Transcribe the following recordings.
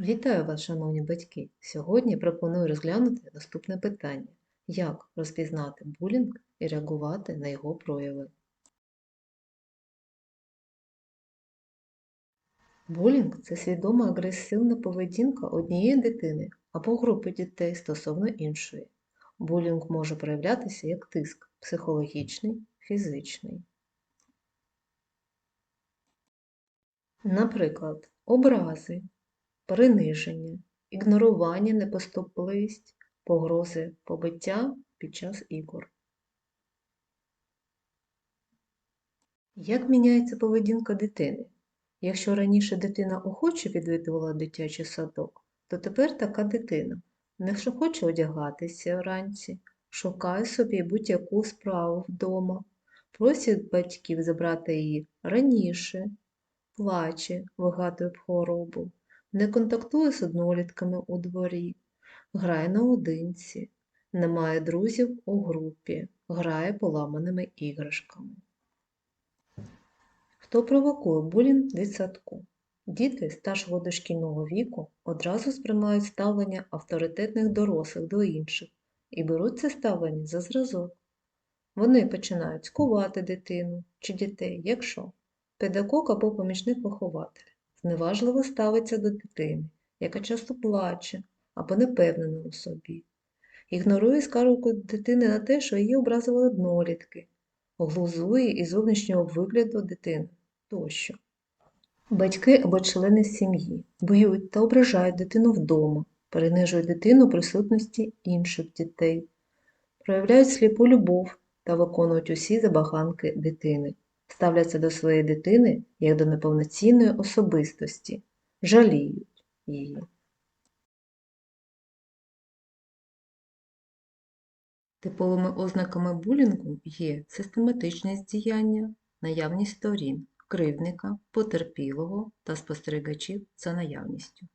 Вітаю вас, шановні батьки! Сьогодні пропоную розглянути наступне питання: як розпізнати булінг і реагувати на його прояви. Булінг це свідома агресивна поведінка однієї дитини або групи дітей стосовно іншої. Булінг може проявлятися як тиск психологічний, фізичний. Наприклад, образи, приниження, ігнорування, непоступливість, погрози побиття під час ігор. Як міняється поведінка дитини? Якщо раніше дитина охоче відвідувала дитячий садок, то тепер така дитина не хоче одягатися вранці, шукає собі будь-яку справу вдома, просить батьків забрати її раніше, плаче, вигадує хворобу, не контактує з однолітками у дворі, грає наодинці, не має друзів у групі, грає поламаними іграшками. Хто провокує булінг в дитсадку? Діти старшого дошкільного віку одразу сприймають ставлення авторитетних дорослих до інших і беруть це ставлення за зразок. Вони починають скувати дитину чи дітей, якщо педагог або помічник вихователя зневажливо ставиться до дитини, яка часто плаче або не впевнена у собі, ігнорує скаргу дитини на те, що її образили однолітки, глузує із зовнішнього вигляду дитини тощо. Батьки або члени сім'ї б'ють та ображають дитину вдома, принижують дитину в присутності інших дітей, проявляють сліпу любов та виконують усі забаганки дитини, ставляться до своєї дитини як до неповноцінної особистості, жаліють її. Типовими ознаками булінгу є систематичність діяння, наявність сторін, кривдника, потерпілого та спостерігачів за наявністю.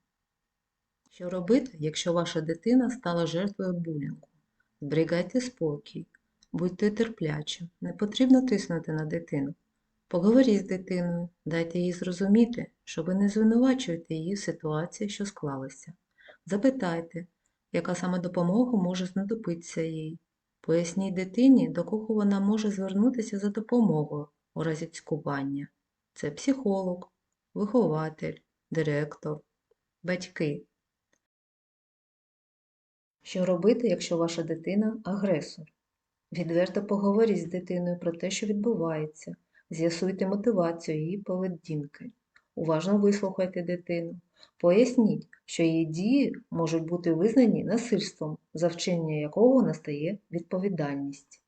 Що робити, якщо ваша дитина стала жертвою булінгу? Зберігайте спокій, будьте терплячим, не потрібно тиснути на дитину. Поговоріть з дитиною, дайте їй зрозуміти, що ви не звинувачуєте її в ситуації, що склалася. Запитайте, яка саме допомога може знадобитися їй. Поясніть дитині, до кого вона може звернутися за допомогою у разі цькування. Це психолог, вихователь, директор, батьки. Що робити, якщо ваша дитина агресор? Відверто поговоріть з дитиною про те, що відбувається. З'ясуйте мотивацію її поведінки. Уважно вислухайте дитину. Поясніть, що її дії можуть бути визнані насильством, за вчинення якого настає відповідальність.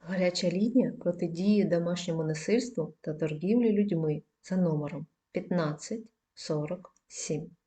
Гаряча лінія протидії домашньому насильству та торгівлі людьми за номером 15 47.